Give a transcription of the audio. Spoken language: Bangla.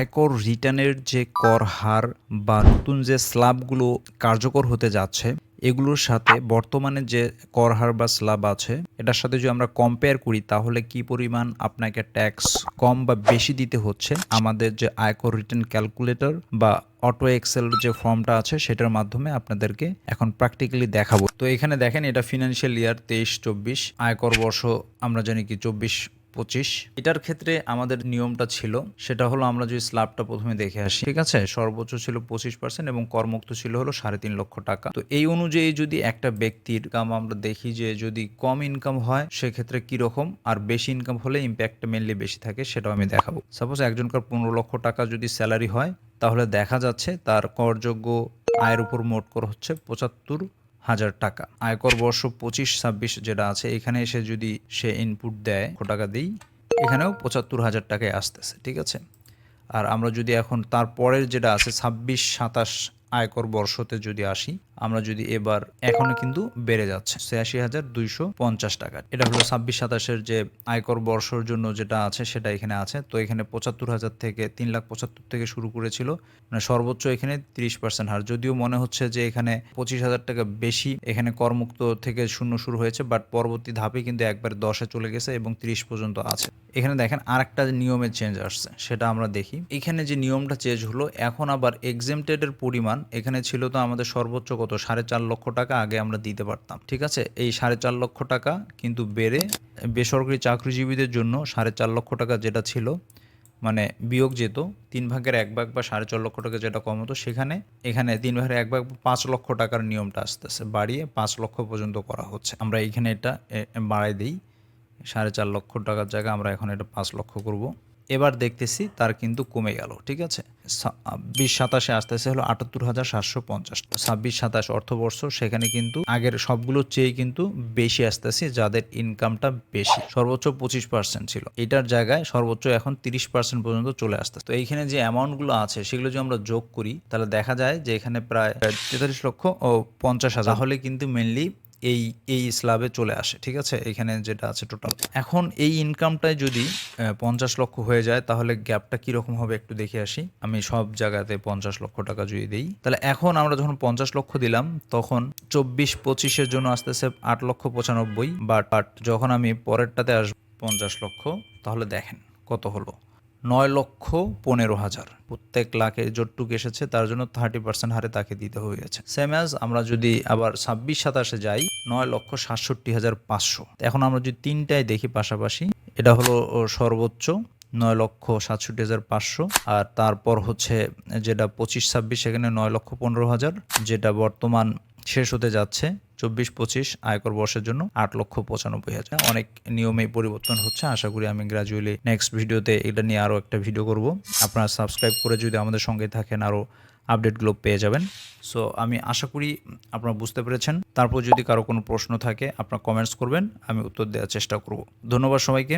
আয়কর রিটার্নের যে কর হার বা নতুন যে স্ল্যাবগুলো কার্যকর হতে যাচ্ছে, এগুলোর সাথে বর্তমানে যে কর হার বা স্ল্যাব আছে, এটার সাথে যদি আমরা কম্পেয়ার করি, তাহলে কি পরিমাণ আপনাকে ট্যাক্স কম বা বেশি দিতে হচ্ছে? আমাদের যে আয়কর রিটার্ন ক্যালকুলেটর বা অটো এক্সেল যে ফর্মটা আছে, সেটার মাধ্যমে আপনাদেরকে এখন প্র্যাকটিক্যালি দেখাবো। তো এখানে দেখেন, এটা ফিনান্সিয়াল ইয়ার তেইশ, চব্বিশ, আয়কর বর্ষ আমরা জানি কি চব্বিশ পঁচিশ। এটার ক্ষেত্রে আমাদের নিয়মটা ছিল, সেটা হলো আমরা যদি স্ল্যাবটা প্রথমে দেখে আসি, ঠিক আছে? সর্বোচ্চ ছিল পঁচিশ পার্সেন্ট এবং করমুক্ত ছিল হলো সাড়ে তিন লক্ষ টাকা। তো এই অনুযায়ী যদি একটা ব্যক্তির কাম আমরা দেখি যে যদি কম ইনকাম হয়, সেক্ষেত্রে কীরকম? আর বেশি ইনকাম হলে ইম্প্যাক্টটা মেনলি বেশি থাকে, সেটাও আমি দেখাবো। সাপোজ একজনকার পনেরো লক্ষ টাকা যদি স্যালারি হয়, তাহলে দেখা যাচ্ছে তার করযোগ্য আয়ের উপর মোট কর হচ্ছে পঁচাত্তর হাজার টাকা। আয়কর বর্ষ পঁচিশ, ছাব্বিশ যেটা আছে, এখানে এসে যদি সে ইনপুট দেয়, কত টাকা দিই? এখানেও পঁচাত্তর হাজার টাকায় আসতেছে, ঠিক আছে? আর আমরা যদি এখন তারপরের যেটা আছে, ছাব্বিশ, সাতাশ আয়কর বর্ষতে যদি আসি, আমরা যদি এবার এখনও কিন্তু বেড়ে যাচ্ছে, ছিয়াশি হাজার দুইশো পঞ্চাশ টাকা। এটা হলো ছাব্বিশ সাতাশের যে আয়কর বর্ষর জন্য যেটা আছে, সেটা এখানে আছে। তো এখানে পঁচাত্তর হাজার থেকে তিন লাখ পঁচাত্তর থেকে শুরু করেছিল। মানে সর্বোচ্চ এখানে তিরিশ পার্সেন্ট হার। যদিও মনে হচ্ছে যে এখানে পঁচিশ হাজার টাকা বেশি এখানে করমুক্ত থেকে শূন্য শুরু হয়েছে, বাট পরবর্তী ধাপে কিন্তু একবার দশে চলে গেছে এবং তিরিশ পর্যন্ত আছে। এখানে দেখেন আরেকটা নিয়মের চেঞ্জ আসছে, সেটা আমরা দেখি। এখানে যে নিয়মটা চেঞ্জ হলো, এখন আবার এক্সেমটেডের পরিমাণ এখানে ছিল তো আমাদের সর্বোচ্চ কত? সাড়ে চার লক্ষ টাকা আগে আমরা দিতে পারতাম, ঠিক আছে? এই সাড়ে চার লক্ষ টাকা কিন্তু বেড়ে বেসরকারি চাকরিজীবীদের জন্য সাড়ে চার লক্ষ টাকা যেটা ছিল মানে বিয়োগ যেত, তিন ভাগের এক ভাগ বা সাড়ে চার লক্ষ টাকা যেটা কম হতো, সেখানে এখানে তিন ভাগের এক ভাগ পাঁচ লক্ষ টাকার নিয়মটা আসতেছে, বাড়িয়ে পাঁচ লক্ষ পর্যন্ত করা হচ্ছে। আমরা এইখানে এটা বাড়াই দিই, সাড়ে চার লক্ষ টাকার জায়গায় আমরা এখন এটা পাঁচ লক্ষ করব। এবার দেখতেছি তার কিন্তু কমে গেল, ঠিক আছে? বিশ সাতাশে আসতেছে হলো আটাত্তর হাজার সাতশো পঞ্চাশ। ছাব্বিশ সাতাশ অর্থবর্ষ, সেখানে কিন্তু আগের সবগুলোর চেয়ে কিন্তু বেশি আসতেছে, যাদের ইনকামটা বেশি। সর্বোচ্চ পঁচিশ পার্সেন্ট ছিল। এটার জায়গায় সর্বোচ্চ এখন তিরিশ পার্সেন্ট পর্যন্ত চলে আসতে তো এইখানে যে অ্যামাউন্টগুলো আছে, সেগুলো যদি আমরা যোগ করি, তাহলে দেখা যায় যে এখানে প্রায় তেতাল্লিশ লক্ষ ও পঞ্চাশ হাজার। হলে কিন্তু মেনলি এই এই স্ল্যাবে চলে আসে, ঠিক আছে? এখানে যেটা আছে টোটাল এখন এই ইনকামটায় যদি পঞ্চাশ লক্ষ হয়ে যায়, তাহলে গ্যাপটা কীরকম হবে একটু দেখে আসি। আমি সব জায়গাতে পঞ্চাশ লক্ষ টাকা যদি দিই। তাহলে এখন আমরা যখন পঞ্চাশ লক্ষ দিলাম, তখন চব্বিশ পঁচিশের জন্য আসতেছে আট লক্ষ পঁচানব্বই। বাট বাট যখন আমি পরেরটাতে আসব পঞ্চাশ লক্ষ, তাহলে দেখেন কত হলো। নয় লক্ষ পনেরো হাজার। প্রত্যেক লাখে যতটুক এসেছে, তার জন্য থার্টি পার্সেন্ট হারে তাকে দিতে হয়েছে। সেম অ্যাজ আমরা যদি আবার ছাব্বিশ সাতাশে যাই, নয় লক্ষ সাতষট্টি হাজার পাঁচশো। এখন আমরা যদি তিনটায় দেখি পাশাপাশি, এটা হলো সর্বোচ্চ নয় লক্ষ সাতষট্টি হাজার পাঁচশো, আর তারপর হচ্ছে যেটা পঁচিশ ছাব্বিশ, সেখানে নয় লক্ষ পনেরো হাজার, যেটা বর্তমান শেষ হতে যাচ্ছে চব্বিশ পঁচিশ আয়কর বর্ষের জন্য আট লক্ষ পঁচানব্বই হাজার। অনেক নিয়মে পরিবর্তন হচ্ছে। আশা করি আমি গ্রাজুয়ালি নেক্সট ভিডিওতে এটা নিয়ে আরও একটা ভিডিও করব। আপনারা সাবস্ক্রাইব করে যদি আমাদের সঙ্গে থাকেন আরও আপডেটগুলো পেয়ে যাবেন। সো আমি আশা করি আপনারা বুঝতে পেরেছেন। তারপর যদি কারও কোনো প্রশ্ন থাকে, আপনারা কমেন্টস করবেন। আমি উত্তর দেওয়ার চেষ্টা করব। ধন্যবাদ সবাইকে।